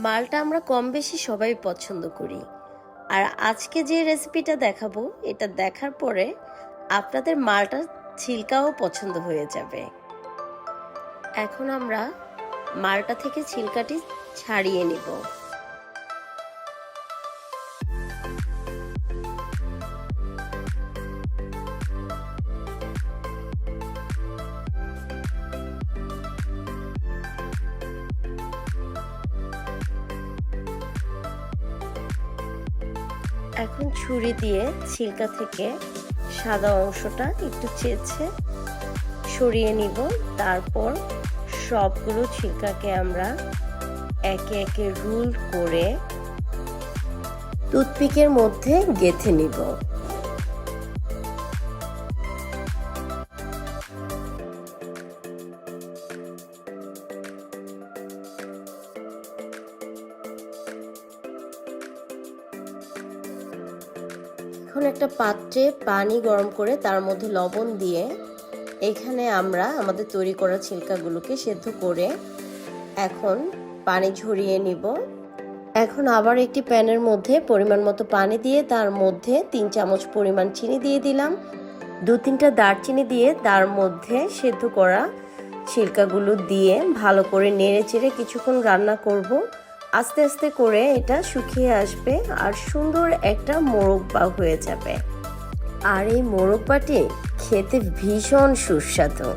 মালটা আমরা কম বেশি সবাই পছন্দ করি। আর আজকে যে রেসিপিটা দেখাবো, এটা দেখার পরে আপনাদের মালটা ছিলকাও পছন্দ হয়ে যাবে। এখন আমরা মালটা থেকে ছিলকাটি ছাড়িয়ে নিব। এখন ছুরি দিয়ে ছিলকা থেকে সাদা অংশটা একটু চেয়েছে সরিয়ে নিব। তারপর সবগুলো ছিলকাকে আমরা একে একে রুল করে টুথপিকের মধ্যে গেথে নিব। এখন একটা পাত্রে পানি গরম করে তার মধ্যে লবণ দিয়ে এখানে আমরা আমাদের তৈরি করা ছিলকাগুলোকে সেদ্ধ করে এখন পানি ঝরিয়ে নিব। এখন আবার একটি প্যানের মধ্যে পরিমাণ মতো পানি দিয়ে তার মধ্যে তিন চামচ পরিমাণ চিনি দিয়ে দিলাম। দু তিনটা দারচিনি দিয়ে তার মধ্যে সেদ্ধ করা ছিলকাগুলো দিয়ে ভালো করে নেড়ে চেড়ে কিছুক্ষণ রান্না করব। আস্তে আস্তে করে এটা শুকিয়ে আসবে আর সুন্দর একটা মোরব্বা হয়ে যাবে। আর এই মোরব্বাটি খেতে ভীষণ সুস্বাদু।